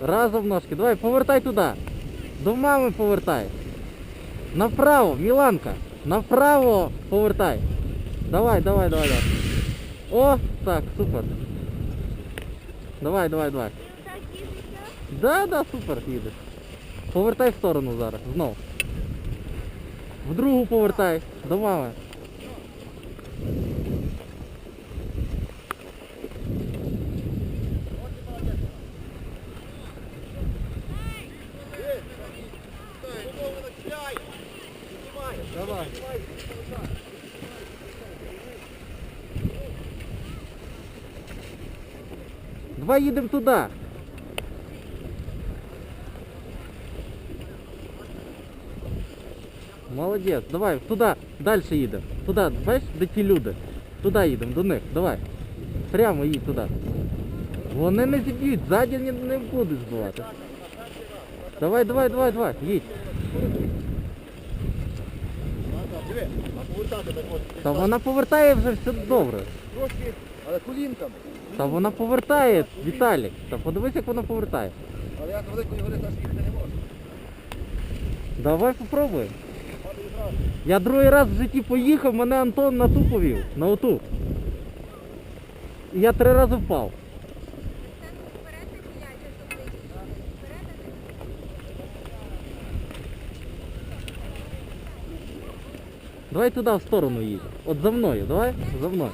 Разом ножки. Давай, повертай туди. До мами повертай. Направо, Міланка. Направо повертай. Давай, давай, давай, давай. О, так, супер. Давай, давай, давай. Да, да, супер їдеш. Повертай в сторону зараз, знов. В другу повертай. До мами. Давай. Давай їдемо туди. Молодець, давай, туди, далі їдемо. Туди, бачиш, де ті люди. Туди їдемо, до них, давай. Прямо їдь туди. Вони не зіб'ють, ззаді не, не будуть збивати. Давай, давай, давай, давай, їдь. Диви, а повертати так от. Та вона повертає вже все добре. Трошки, але колінками. Та вона повертає, Віталік. Та подивись, як вона повертає. Але я великої гори аж їхати не можу. Давай. Падаю зразу. Я другий раз в житті поїхав, мене Антон на ту повів, на оту. І я три рази впав. Давай туди в сторону їдь. От за мною, давай, за мною.